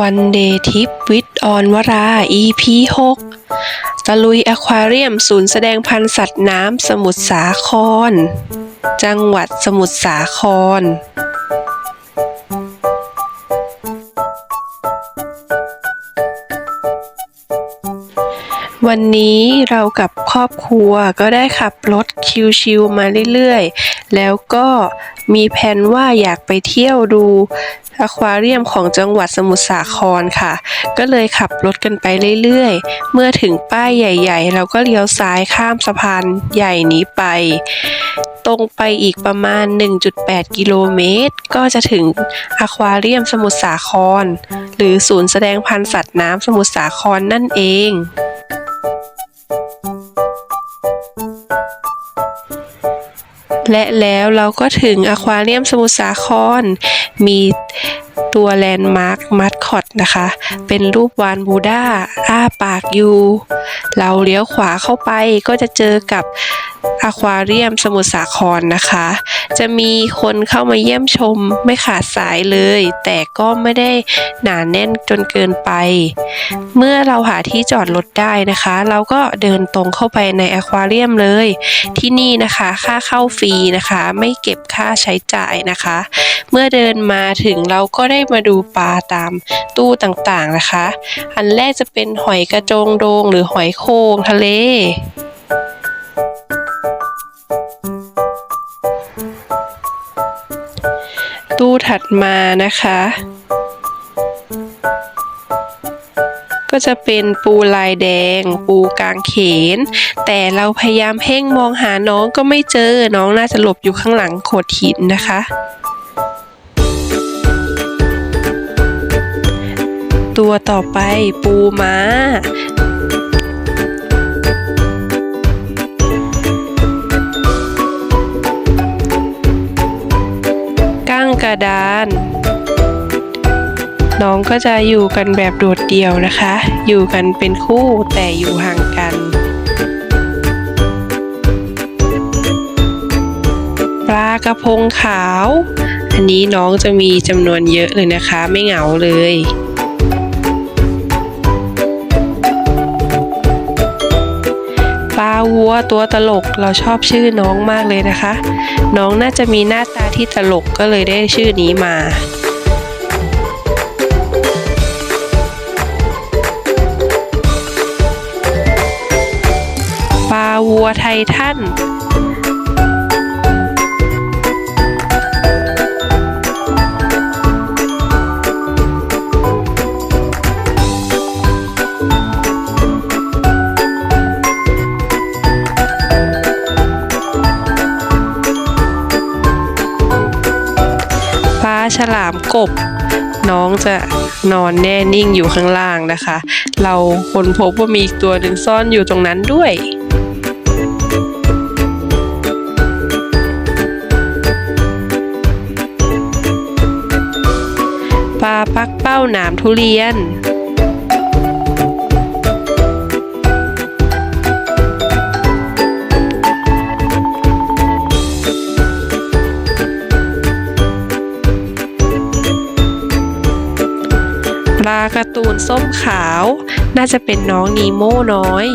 วันเดย์ทิปวิดออนวรา EP 6ตะลุยอควาเรียมศูนย์แสดงพันธุ์สัตว์น้ำสมุทรสาคร จังหวัดสมุทรสาคร วันนี้เรากับครอบครัวก็ได้ขับรถชิวๆมาเรื่อยๆ แล้วก็มีแผนว่าอยากไปเที่ยวดูอควาเรียมของจังหวัดสมุทรสาครค่ะ ก็เลยขับรถกันไปเรื่อยๆ เมื่อถึงป้ายใหญ่ๆ เราก็เลี้ยวซ้ายข้ามสะพานใหญ่นี้ไป ตรงไปอีกประมาณ 1.8 กิโลเมตร ก็จะถึงอควาเรียมสมุทรสาคร หรือศูนย์แสดงพันธุ์สัตว์น้ำสมุทรสาครนั่นเอง และแล้วเราก็ถึงอควาเรียมสมุทรสาคร มี ตัวแลนด์มาร์คมัดคอตนะคะ เป็นรูปวานบูดาอ้าปากอยู่ เราเลี้ยวขวาเข้าไปก็จะเจอกับอะควาเรียมสมุทรสาครนะคะ จะมีคนเข้ามาเยี่ยมชมไม่ขาดสายเลย แต่ก็ไม่ได้หนาแน่นจนเกินไป เมื่อเราหาที่จอดรถได้นะคะ เราก็เดินตรงเข้าไปในอะควาเรียมเลย ที่นี่นะคะค่าเข้าฟรีนะคะ ไม่เก็บค่าใช้จ่ายนะคะ เมื่อเดินมาถึงเราก็ได้มาดูปลาตามตู้ต่างๆนะคะ อันแรกจะเป็นหอยกระโจงโดงหรือหอยโคงทะเลตู้ถัดมานะคะ ก็จะเป็นปูลายแดง ปูกลางเขน แต่เราพยายามเพ่งมองหาน้องก็ไม่เจอน้องน่าจะหลบอยู่ข้างหลังโขดหินนะคะ ตัวต่อไปปูม้าก้างกระดาน น้องก็จะอยู่กันแบบโดดเดี่ยวนะคะ อยู่กันเป็นคู่แต่อยู่ห่างกัน ปลากระพงขาวอันนี้น้องจะมีจำนวนเยอะเลยนะคะ ไม่เหงาเลย วัวตัวตลกเราชอบชื่อน้องมากเลยนะคะ น้องน่าจะมีหน้าตาที่ตลกก็เลยได้ชื่อนี้มาปลาวัวไททัน ปลาฉลามกบ น้องจะนอนแน่นิ่งอยู่ข้างล่างนะคะ เราค้นพบว่ามีอีกตัวหนึ่งซ่อนอยู่ตรงนั้นด้วยปลาปักเป้าหนามทุเรียน การ์ตูนส้มขาว น่าจะเป็นน้องนีโม่น้อย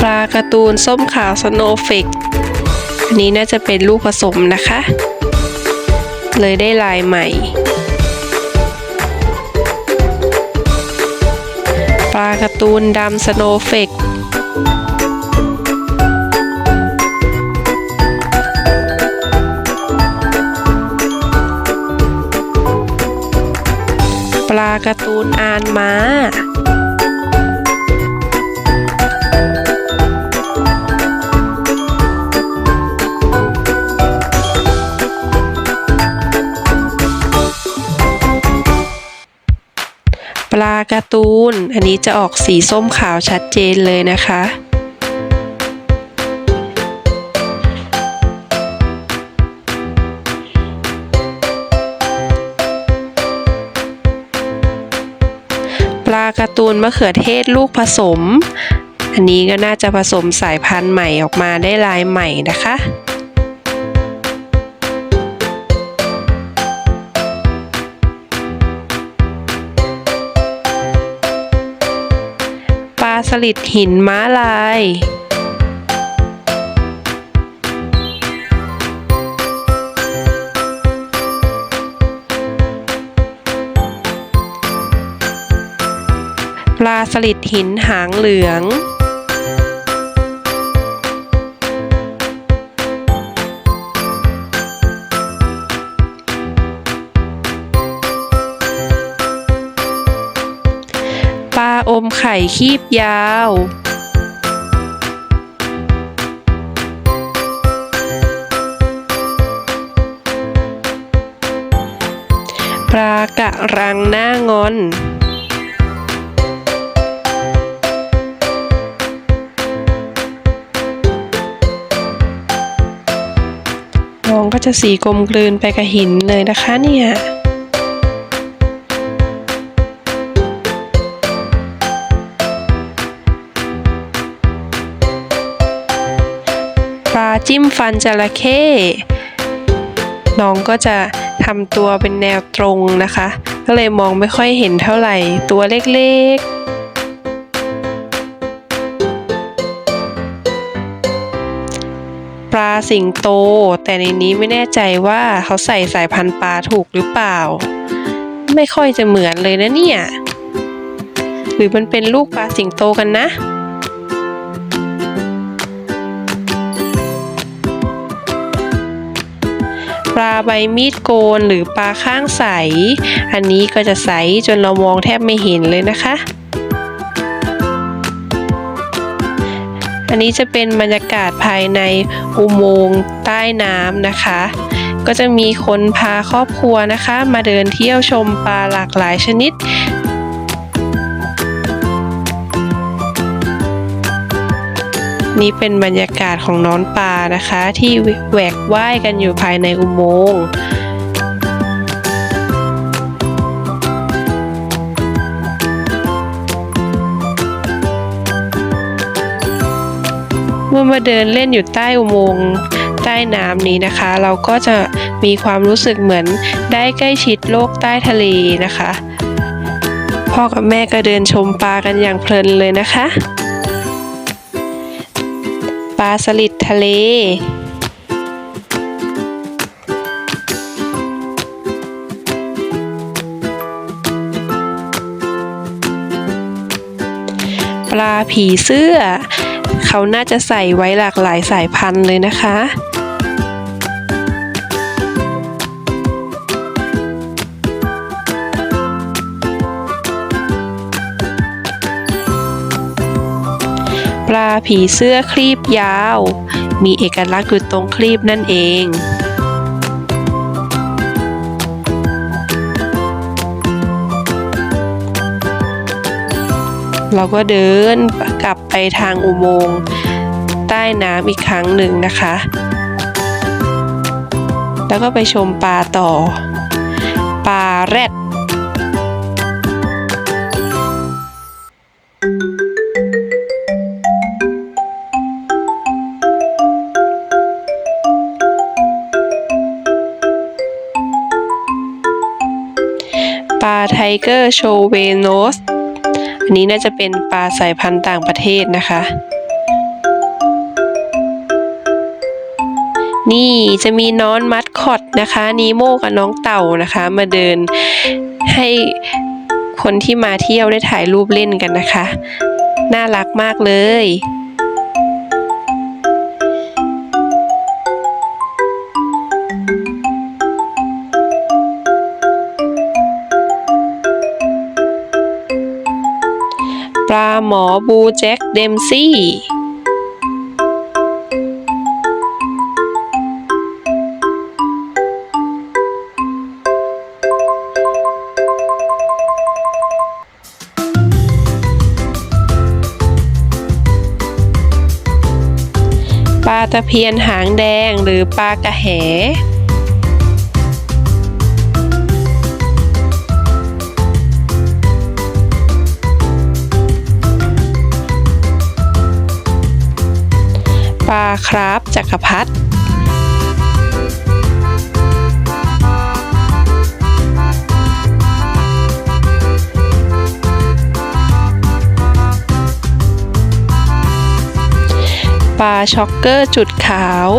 ปลาการ์ตูนส้มขาวสโนว์เฟกอันนี้น่าจะเป็นลูกผสมนะคะ เลยได้ลายใหม่ ปลาการ์ตูนดำสโนว์เฟก การ์ตูนอ่านมาปลาการ์ตูน อันนี้จะออกสีส้มขาวชัดเจนเลยนะคะ การ์ตูนมะเขือเทศลูกผสม อันนี้ก็น่าจะผสมสายพันธุ์ใหม่ออกมาได้ลายใหม่นะคะปลาสลิดหินม้าลาย ปลาสลิดหินหางเหลือง ปลาอมไข่คีบยาวปลากระรังหน้างอน มองก็จะสีกลมกลืนไปกับหินเลยนะคะเนี่ยปลาจิ้มฟันจระเข้น้องก็จะทำตัวเป็นแนวตรงนะคะ ก็เลยมองไม่ค่อยเห็นเท่าไหร่ตัวเล็กๆ ปลาสิงโต แต่ในนี้ไม่แน่ใจว่าเขาใส่สายพันธุ์ปลาถูกหรือเปล่า ไม่ค่อยจะเหมือนเลยนะเนี่ย หรือมันเป็นลูกปลาสิงโตกันนะปลาใบมีดโกนหรือปลาข้างใส อันนี้ก็จะใสจนเรามองแทบไม่เห็นเลยนะคะ อันนี้จะเป็นบรรยากาศภายในอุโมงค์ใต้น้ำนะคะ ก็จะมีคนพาครอบครัวนะคะ มาเดินเที่ยวชมปลาหลากหลายชนิดนี่เป็นบรรยากาศของน้อนปลานะคะ ที่แหวกว่ายกันอยู่ภายในอุโมงค์ เมื่อมาเดินเล่นอยู่ใต้อุโมงค์ใต้น้ำนี้นะคะ เราก็จะมีความรู้สึกเหมือนได้ใกล้ชิดโลกใต้ทะเลนะคะ พ่อกับแม่ก็เดินชมปลากันอย่างเพลินเลยนะคะ ปลาสลิดทะเลปลาผีเสื้อ เขาน่าจะใส่ไว้หลากหลายสายพันธุ์เลยนะคะ ปลาผีเสื้อครีบยาว มีเอกลักษณ์อยู่ตรงครีบนั่นเอง เราก็เดินกลับไปทางอุโมงค์ใต้น้ำอีกครั้งหนึ่งนะคะ แล้วก็ไปชมปลาต่อ ปลาแรดปลาไทเกอร์โชเวโนส อันนี้น่าจะเป็นปลาสายพันธุ์ต่างประเทศนะคะ นี่จะมีน้อนมัดคอดนะคะนีโมกับน้องเต่านะคะ มาเดินให้คนที่มาเที่ยวได้ถ่ายรูปเล่นกันนะคะ น่ารักมากเลย หมอบูแจ็คเดมซี่ปลาตะเพียนหางแดงหรือปลากระแห ปลาคราฟจักรพรรดิปลาช็อกเกอร์จุดขาว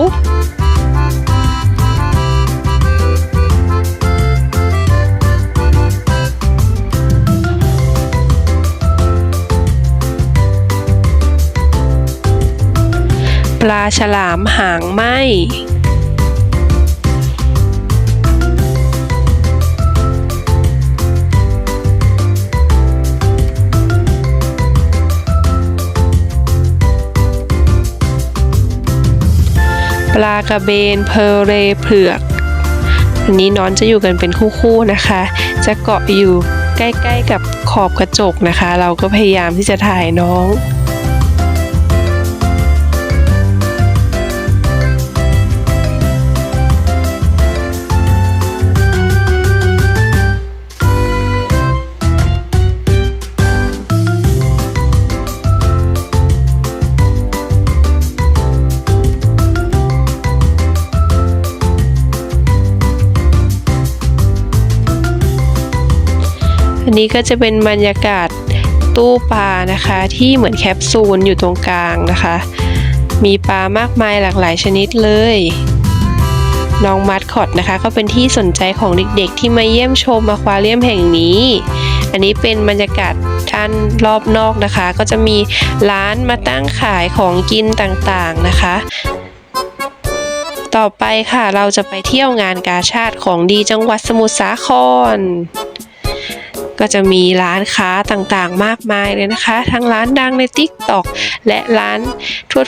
ปลาฉลามหางไหมปลากระเบนเพลเรเผือก อันนี้น้อนจะอยู่กันเป็นคู่ๆนะคะ จะเกาะอยู่ใกล้ๆกับขอบกระจกนะคะ เราก็พยายามที่จะถ่ายน้อง นนี้ก็จะเป็นบรรยากาศตู้ปลานะคะ ที่เหมือนแคปซูลอยู่ตรงกลางนะคะ มีปลามากมายหลากหลายชนิดเลยน้องมัดคอตนะคะ ก็เป็นที่สนใจของเด็กๆ ที่มาเยี่ยมชมอควาเรียมแห่งนี้ อันนี้เป็นบรรยากาศด้านรอบนอกนะคะ ก็จะมีร้านมาตั้งขายของกินต่างๆนะคะ ต่อไปค่ะเราจะไปเที่ยวงานกาชาติของดีจังหวัดสมุทรสาคร ก็จะมีร้านค้าต่างๆ มากมายเลยนะคะ ทั้งร้านดังใน t ิ k t o k และร้าน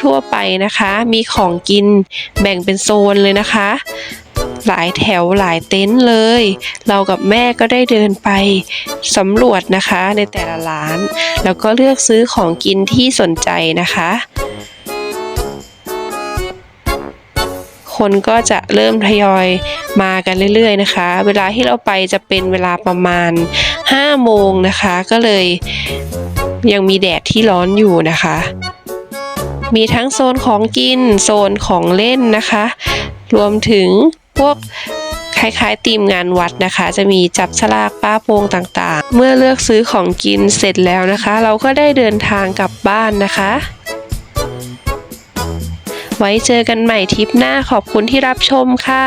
ทั่วๆไปนะคะ มีของกินแบ่งเป็นโซนเลยนะคะ หลายแถวหลายเต็นท์เลย เรากับแม่ก็ได้เดินไปสำรวจนะคะในแต่ละร้าน แล้วก็เลือกซื้อของกินที่สนใจนะคะคนก็จะเริ่มทยอยมากันเรื่อยๆนะคะ เวลาที่เราไปจะเป็นเวลาประมาณ 5 โมงนะคะ ก็เลยยังมีแดดที่ร้อนอยู่นะคะ มีทั้งโซนของกิน โซนของเล่นนะคะ รวมถึงพวกคล้ายๆธีมงานวัดนะคะ จะมีจับฉลากป้าโปงต่างๆ เมื่อเลือกซื้อของกินเสร็จแล้วนะคะ เราก็ได้เดินทางกลับบ้านนะคะ ไว้เจอกันใหม่ทริปหน้าขอบคุณที่รับชมค่ะ